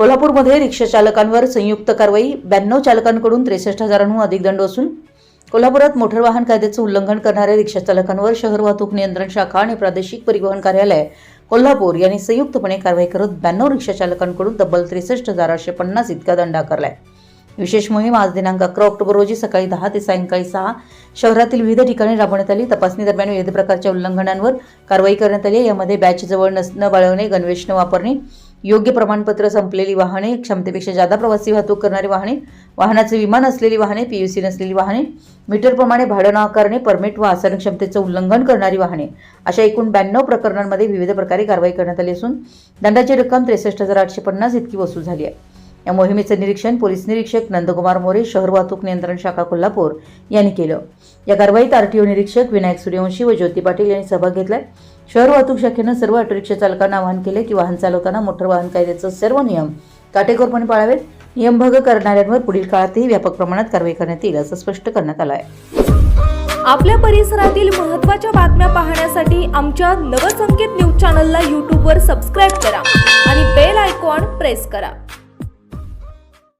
कोल्हापूरमध्ये रिक्षाचालकांवर संयुक्त कारवाई ब्याण्णव चालकांकडून त्रेसष्ट हजारांहून अधिक दंड असून कोल्हापुरात मोटर वाहन कायद्याचं उल्लंघन करणाऱ्या रिक्षाचालकांवर शहर वाहतूक नियंत्रण शाखा आणि प्रादेशिक परिवहन कार्यालय कोल्हापूर यांनी संयुक्तपणे कारवाई करत ब्याण्णव रिक्षाचालकांकडून तब्बल त्रेसष्ट हजार आठशे पन्नास इतका दंड आकारलाय. विशेष मोहीम आज दिनांक अकरा ऑक्टोबर रोजी सकाळी दहा ते सायंकाळी सहा शहरातील विविध ठिकाणी राबवण्यात आली. तपासणी दरम्यान विविध प्रकारच्या उल्लंघनांवर कारवाई करण्यात आली यामध्ये बॅच जवळ नसणं बाळगणे गणवेश न वापरणे योग्य प्रमाणपत्र संपलेली वाहने क्षमतेपेक्षा जादा प्रवासी वाहतूक करणारी वाहने वाहनाचे विमान असलेली वाहने पीयूसी नसलेली वाहने मीटरप्रमाणे भाडं न आकारणे परमिट व आसन क्षमतेचं उल्लंघन करणारी वाहने अशा एकूण ब्याण्णव प्रकरणांमध्ये विविध प्रकारे कारवाई करण्यात आली असून दंडाची रक्कम त्रेसष्ट हजार आठशे पन्नास इतकी वसूल झाली आहे. या मोहिमेचे निरीक्षण पोलीस निरीक्षक नंदकुमार मोरे शहर वाहतूक नियंत्रण शाखा कोल्हापूर यांनी केलं. या कारवाईत आरटीओ निरीक्षक विनायक सूर्यवंशी व ज्योती पाटील यांनी सहभाग घेतलाय. शहर वाहतूक शाखेनं सर्व ऑटोरिक्षा चालकांना आवाहन केले की वाहन चालवताना मोटर वाहन कायद्याचे सर्व नियम काटेकोरपणे पाळावेत. नियमभंग करणाऱ्यांवर पुढील काळातही व्यापक प्रमाणात कारवाई करण्यात येईल असं स्पष्ट करण्यात आलं आहे आपल्या परिसरातील महत्त्वाच्या बातम्या पाहण्यासाठी आमच्या नवसंकेत न्यूज चॅनलला यूट्यूबवर सबस्क्राईब करा आणि बेल आयकॉन प्रेस करा.